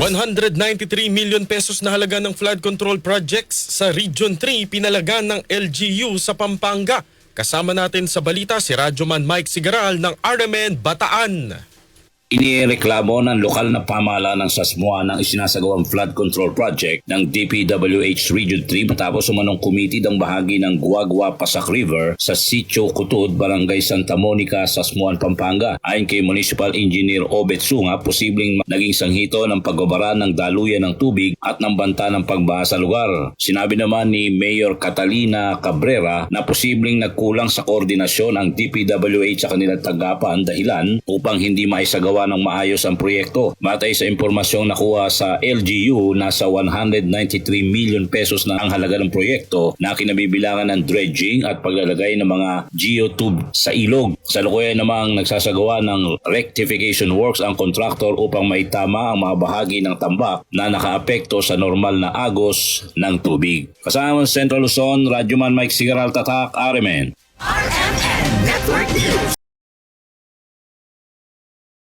193 million pesos na halaga ng flood control projects sa Region 3 pinalagan ng LGU sa Pampanga. Kasama natin sa balita si Radyoman Mike Sigaral ng RMN Bataan. Inireklamo ng lokal na pamahalaan ng Sasmuan ang isinasagawang flood control project ng DPWH Region 3 matapos umanong kumitid ang bahagi ng Guagua Pasak River sa Sitio Kutod, Barangay Santa Monica, Sasmuan, Pampanga. Ayon kay Municipal Engineer Obet Sunga, posibleng naging sanghito ng pagbabara ng daluyan ng tubig at ng banta ng pagbaha sa lugar. Sinabi naman ni Mayor Catalina Cabrera na posibleng nagkulang sa koordinasyon ang DPWH sa kanilang tanggapan dahilan upang hindi maisagawa ng maayos ang proyekto. Matay sa impormasyong nakuha sa LGU, nasa 193 million pesos na ang halaga ng proyekto na kinabibilangan ng dredging at paglalagay ng mga geotube sa ilog. Sa lukuyan namang nagsasagawa ng rectification works ang kontraktor upang maitama ang mga bahagi ng tambak na nakaapekto sa normal na agos ng tubig. Kasama sa Central Luzon, Radyoman Mike Sigaral Tatak, Aremen.